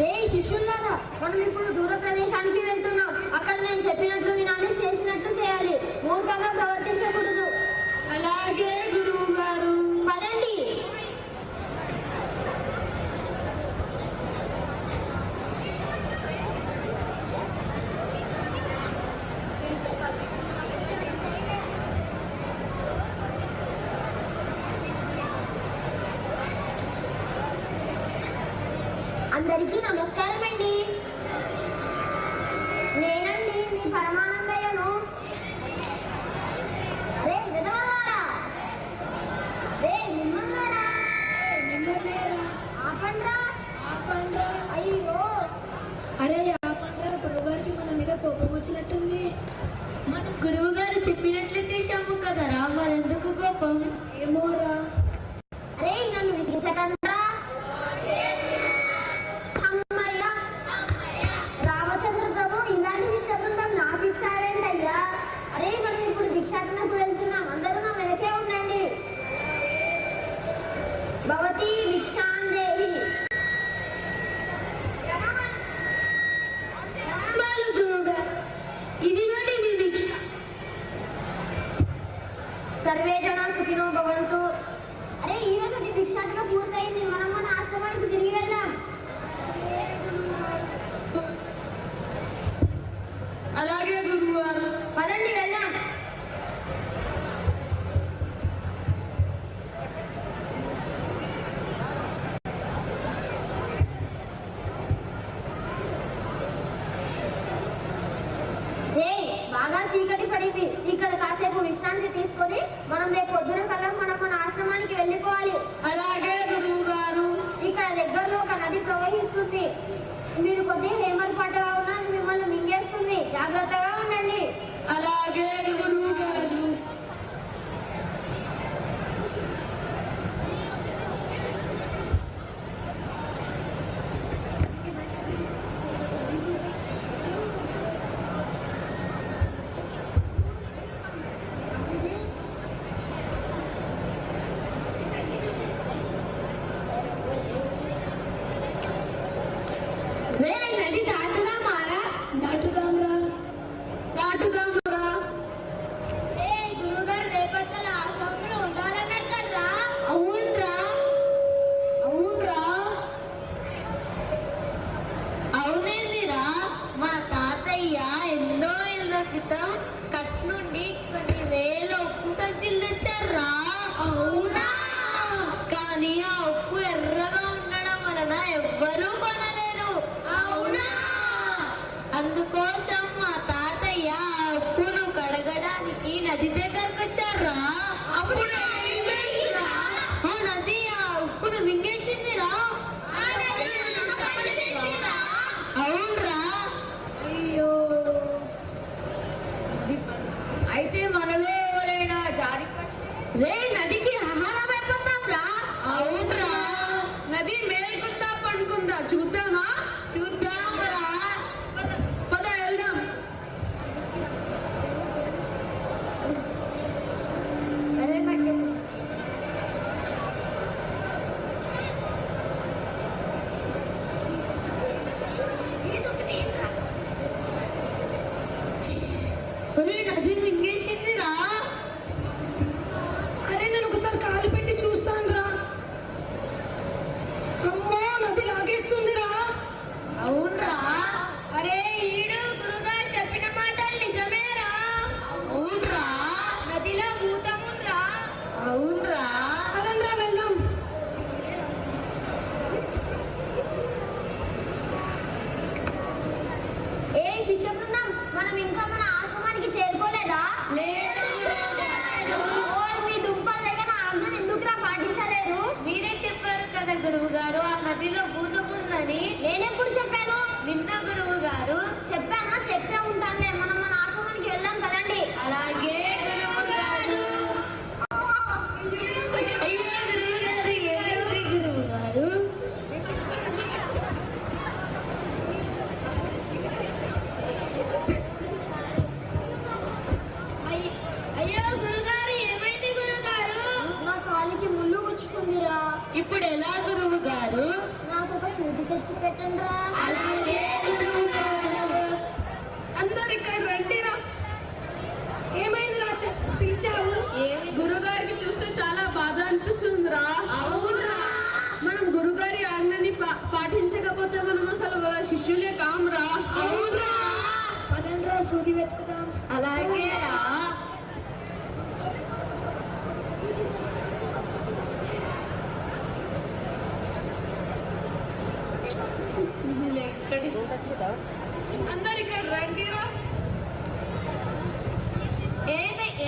రే శిష్యులారా మనం ఇప్పుడు దూర ప్రదేశానికి వెళ్తున్నాం. అక్కడ నేను చెప్పినట్లు వినాలి చేసినట్లు చేయాలి. మూర్ఖంగా ప్రవర్తించకూడదు. అలాగే గురువు గారు పదండి అందరికీ నమస్కారం అండి నేనండి మీ పరమానందయ్యను. రే విధవలారా. రే మిమ్మల్నారా ఆపండ్రా. ఆపండ్రా. అయ్యో. అరే ఆపండ్రా. గురువుగారికి మన మీద కోపం వచ్చినట్టుంది. మనం గురువు గారు చెప్పినట్లు చేశాము కదరా మరెందుకు కోపం? ఏమోరా అరే నన్ను విసిగించకండ్రా అమ్మయ్య రామచంద్ర ప్రభు ఇలాంటి విషయ బృందం నాకు ఇచ్చారేంటయ్యా అరే మనం ఇప్పుడు భిక్షాటనకు వెళ్తున్నాం అందరూ నా వెనకే ఉండండి భవతి భిక్షాందేహి బాలు గురువుగారు ఇదిగోండి మీ భిక్ష సర్వే జనా సుఖినో భవంతు అరే ఈ రోజు భిక్షాటన పూర్తయింది మనం మన ఆశ్రమానికి తిరిగి వెళ్దాం అలాగే గురువు గారు పదండి వెళ్దాం హే, బాగా చీకటి పడింది. ఇక్కడ కాసేపు విశ్రాంతి తీసుకొని మనం రేపు పొద్దున కల్లా మనం మన ఆశ్రమానికి వెళ్ళిపోవాలి. అలాగే గురువు గారు ఇక్కడ దగ్గరలో ఒక నది ప్రవహిస్తుంది. మీరు కొద్దిగా హేమల్ పట్టగా ఉన్నా మిమ్మల్ని మింగేస్తుంది. జాగ్రత్తగా ఉండండి. అలాగే గురువు నది దగ్గరకు వచ్చారా గురువు గారు ఆ నదిలో భూతం నేనెప్పుడు చెప్పాను? నిన్న గురువు గారు చెప్పానా? చెప్పే ఉంటానులే మనం మన ఆశ్రమానికి వెళ్దాం కదండి. అలాగే గురువు గారు. అయ్యో గురువు గారు అయ్యో గురుగారు ఏమైంది గురుగారు? నా కాలికి ముళ్ళు గుచ్చుకుందిరా. ఇప్పుడు ఎలా సూది తెచ్చి పెట్టండి అందరు ఇక్కడ రండిరా ఏమైంది రా పిలిచావు? గురుగారికి చూస్తే చాలా బాధ అనిపిస్తుందిరా. అవునరా. మనం గురుగారి ఆజ్ఞని పాటించకపోతే మనం అసలు శిష్యులే కామురా. అవునరా. పదండ్రా సూది వెతుకుదాం. అలాగే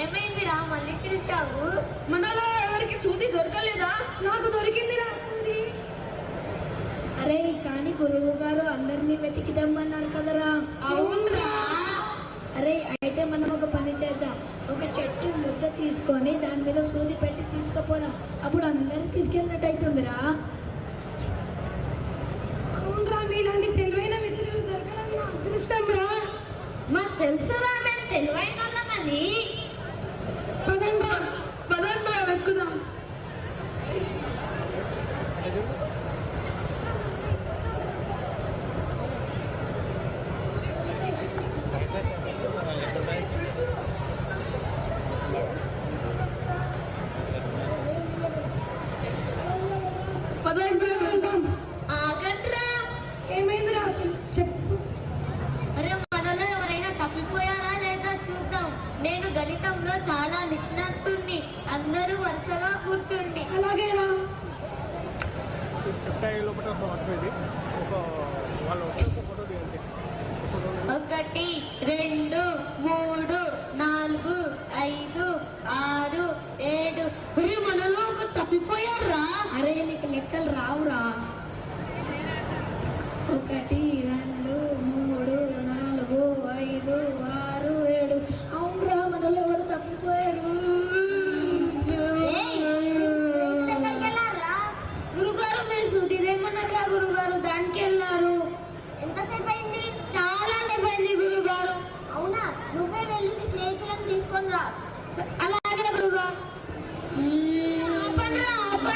ఏమైందిరా? మళ్ళీ పిలిచావు? మనలో ఎవరికి సూది దొరకలేదా? నాకు దొరికిందిరా సూది అరే కానీ గురువు గారు అందరినీ వెతికిదమ్మన్నారు కదరా. అవునరా. అరే లోపల ఒక వాళ్ళు ఫోటో తీయండి ఒకటి రెండు మూడు నాలుగు ఐదు ఆరు ఏడు. అరే మనలో ఒక తప్పిపోయారా అరే నీకు లెక్కలు రావురా. ఒకటి రెండు మూడు నాలుగు ఐదు ఆరు.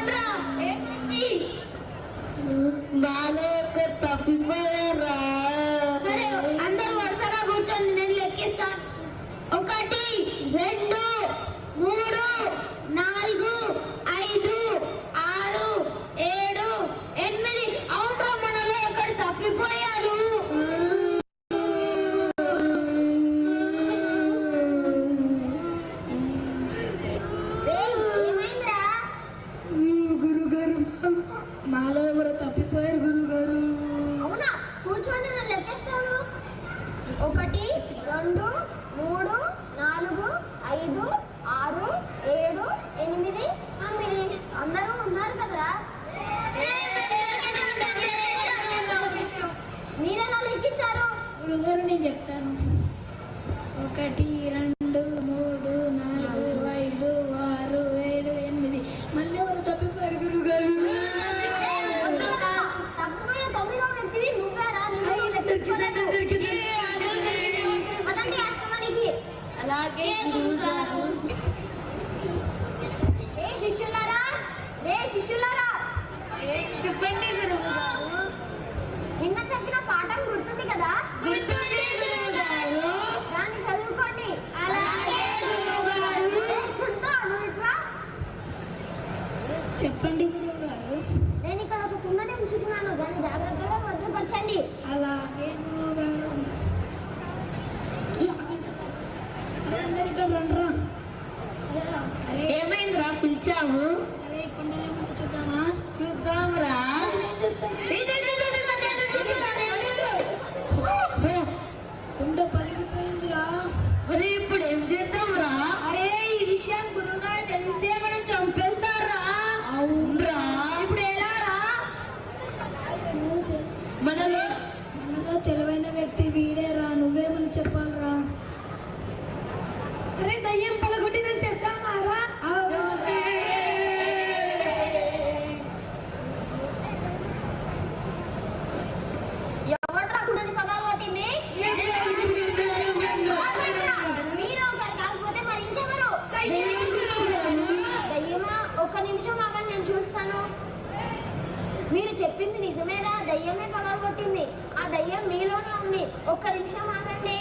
Patrão! చెప్పండి గురువుగారు నేను ఇక్కడ ఒక కుండని ఉంచుకున్నాను దాన్ని జాగ్రత్తగా భద్రపరచండి అలాగే గురువుగారు ఏమైందిరా పిలిచావు చూద్దాంరా దయ్యమే పగలగొట్టింది. ఆ దయ్యం మీలోనే ఉంది. ఒక్క నిమిషం ఆగండి.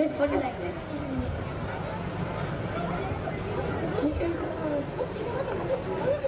this one like this. You should... Uh,